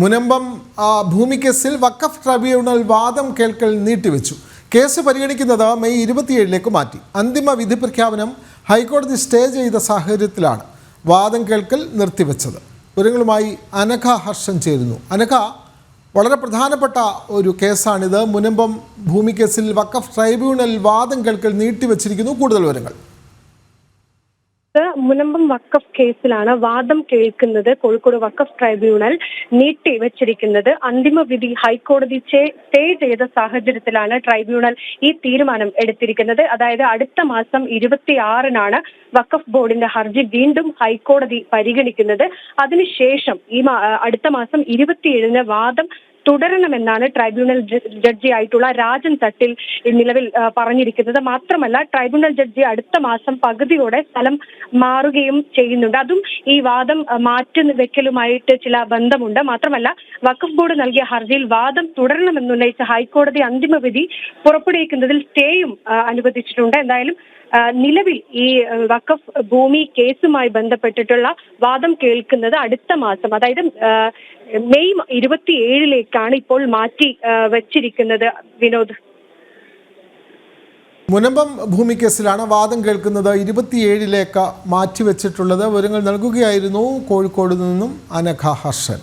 മുനമ്പം ആ, ഭൂമി കേസിൽ വക്കഫ് ട്രൈബ്യൂണൽ വാദം കേൾക്കൽ നീട്ടിവെച്ചു. കേസ് പരിഗണിക്കുന്നത് മെയ് ഇരുപത്തിയേഴിലേക്ക് മാറ്റി. അന്തിമ വിധി പ്രഖ്യാപനം ഹൈക്കോടതി സ്റ്റേ ചെയ്ത സാഹചര്യത്തിലാണ് വാദം കേൾക്കൽ നിർത്തിവെച്ചത്. വിവരങ്ങളുമായി അനഘ ഹർഷൻ ചേരുന്നു. അനഘ വളരെ പ്രധാനപ്പെട്ട ഒരു കേസാണിത്. മുനമ്പം ഭൂമി കേസിൽ വക്കഫ് ട്രൈബ്യൂണൽ വാദം കേൾക്കൽ നീട്ടിവെച്ചിരിക്കുന്നു. കൂടുതൽ വിവരങ്ങൾ. മുനമ്പം വക്കഫ് കേസിലാണ് വാദം കേൾക്കുന്നത്. കോഴിക്കോട് വക്കഫ് ട്രൈബ്യൂണൽ നീട്ടി വെച്ചിരിക്കുന്നത്. അന്തിമ വിധി ഹൈക്കോടതി സ്റ്റേ ചെയ്ത സാഹചര്യത്തിലാണ് ട്രൈബ്യൂണൽ ഈ തീരുമാനം എടുത്തിരിക്കുന്നത്. അതായത് അടുത്ത മാസം ഇരുപത്തിയാറിനാണ് വക്കഫ് ബോർഡിന്റെ ഹർജി വീണ്ടും ഹൈക്കോടതി പരിഗണിക്കുന്നത്. അതിനുശേഷം ഈ അടുത്ത മാസം ഇരുപത്തിയേഴിന് വാദം തുടരണമെന്നാണ് ട്രൈബ്യൂണൽ ജഡ്ജി ആയിട്ടുള്ള രാജൻ തട്ടിൽ നിലവിൽ പറഞ്ഞിരിക്കുന്നത്. മാത്രമല്ല ട്രൈബ്യൂണൽ ജഡ്ജി അടുത്ത മാസം പകുതിയോടെ സ്ഥലം മാറുകയും ചെയ്യുന്നുണ്ട്. അതും ഈ വാദം മാറ്റി വെക്കലുമായിട്ട് ചില ബന്ധമുണ്ട്. മാത്രമല്ല വഖഫ് ബോർഡ് നൽകിയ ഹർജിയിൽ വാദം തുടരണമെന്നുന്നയിച്ച ഹൈക്കോടതി അന്തിമ വിധി പുറപ്പെടുവിക്കുന്നതിൽ സ്റ്റേയും അനുവദിച്ചിട്ടുണ്ട്. എന്തായാലും നിലവിൽ ഈ വഖഫ് ഭൂമി കേസുമായി ബന്ധപ്പെട്ടിട്ടുള്ള വാദം കേൾക്കുന്നത് അടുത്ത മാസം അതായത് മെയ് മെയ് ഇരുപത്തിയേഴിലേക്കാണ് ഇപ്പോൾ മാറ്റി വെച്ചിരിക്കുന്നത് വിനോദ്. മുനമ്പം ഭൂമി കേസിലാണ് വാദം കേൾക്കുന്നത്. ഇരുപത്തിയേഴിലേക്ക് മാറ്റിവെച്ചിട്ടുള്ളത് വിവരങ്ങൾ നൽകുകയായിരുന്നു കോഴിക്കോട് നിന്നും അനഘ ഹർഷൻ.